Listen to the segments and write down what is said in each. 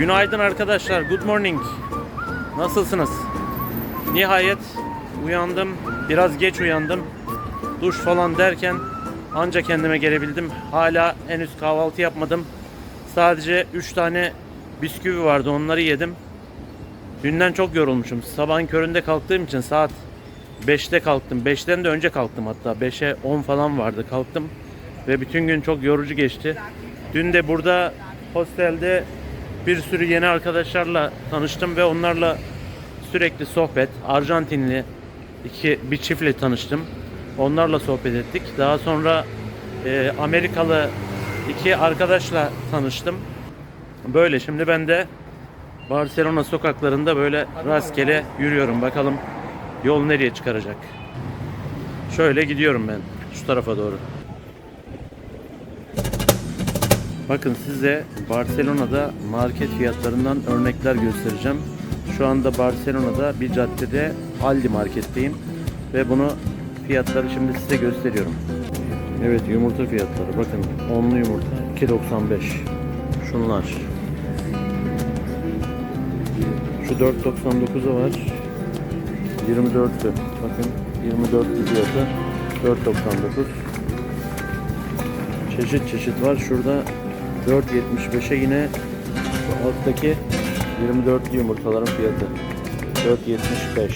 Günaydın arkadaşlar. Good morning. Nasılsınız? Nihayet uyandım. Biraz geç uyandım. Duş falan derken anca kendime gelebildim. Hala henüz kahvaltı yapmadım. Sadece 3 tane bisküvi vardı. Onları yedim. Dünden çok yorulmuşum. Sabahın köründe kalktığım için saat 5'te kalktım. 5'ten de önce kalktım hatta. 5'e 10 falan vardı kalktım. Ve bütün gün çok yorucu geçti. Dün de burada hostelde bir sürü yeni arkadaşlarla tanıştım ve onlarla sürekli sohbet. Arjantinli iki bir çiftle tanıştım. Onlarla sohbet ettik. Daha sonra e, Amerikalı iki arkadaşla tanıştım. Böyle şimdi ben de Barcelona sokaklarında böyle rastgele yürüyorum. Bakalım yol nereye çıkaracak. Şöyle gidiyorum ben şu tarafa doğru. Bakın size Barcelona'da market fiyatlarından örnekler göstereceğim. Şu anda Barcelona'da bir caddede Aldi marketteyim ve bunu fiyatları şimdi size gösteriyorum. Evet yumurta fiyatları bakın onlu yumurta 2.95 şunlar şu 4.99'u var 24'lü bakın 24'lü fiyatı 4.99 çeşit çeşit var. Şurada 4.75'e yine şu alttaki 24'lü yumurtaların fiyatı. 4.75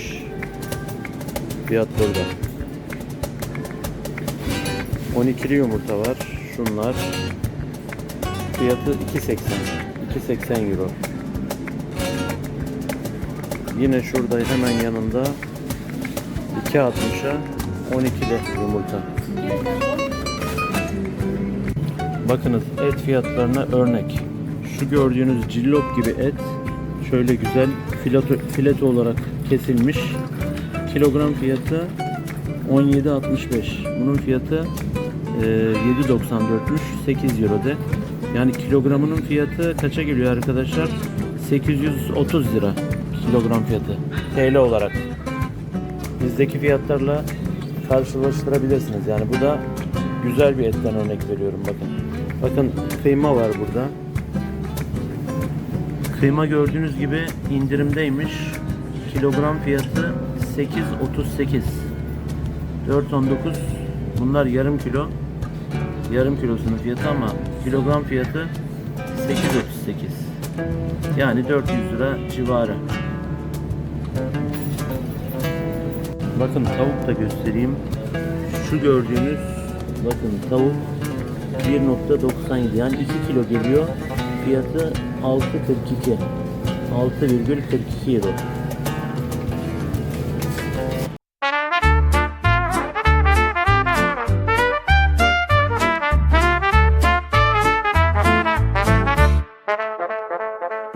fiyat burada. 12'li yumurta var. Şunlar fiyatı 2.80 2.80 euro. Yine şurada hemen yanında 2.60'a 12'li yumurta. Bakınız et fiyatlarına örnek. Şu gördüğünüz cillop gibi et şöyle güzel fileto, fileto olarak kesilmiş. Kilogram fiyatı 17.65. Bunun fiyatı e, 7.94'müş. 8 euro de. Yani kilogramının fiyatı kaça geliyor arkadaşlar? 830 lira kilogram fiyatı. TL olarak. Bizdeki fiyatlarla karşılaştırabilirsiniz. Yani bu da güzel bir etten örnek veriyorum bakın. Bakın kıyma var burada. Kıyma gördüğünüz gibi indirimdeymiş. Kilogram fiyatı 8.38. 4.19. Bunlar yarım kilo. Yarım kilosunun fiyatı ama kilogram fiyatı 8.38. Yani 400 lira civarı. Bakın tavuk da göstereyim. Şu gördüğünüz bakın tavuk 1.97 yani 2 kilo geliyor. Fiyatı 6.42. 6,42 euro.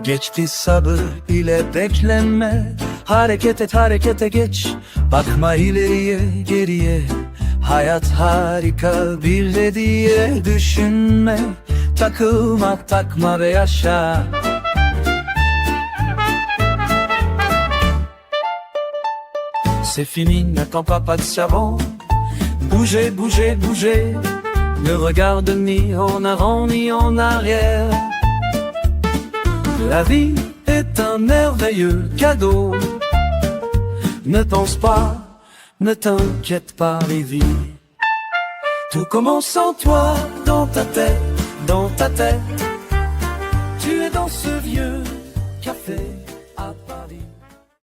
Geçti sabır ile beklenme Hareket et harekete geç Bakma ileriye geriye Hayat harika takma C'est fini, n'attends pas, pas de savon. Bougez, bougez, bougez. Ne regarde ni en avant ni en arrière. La vie est un merveilleux cadeau. Ne pense pas, ne t'inquiète pas, vies. Tout commence en toi, dans ta tête, dans ta tête.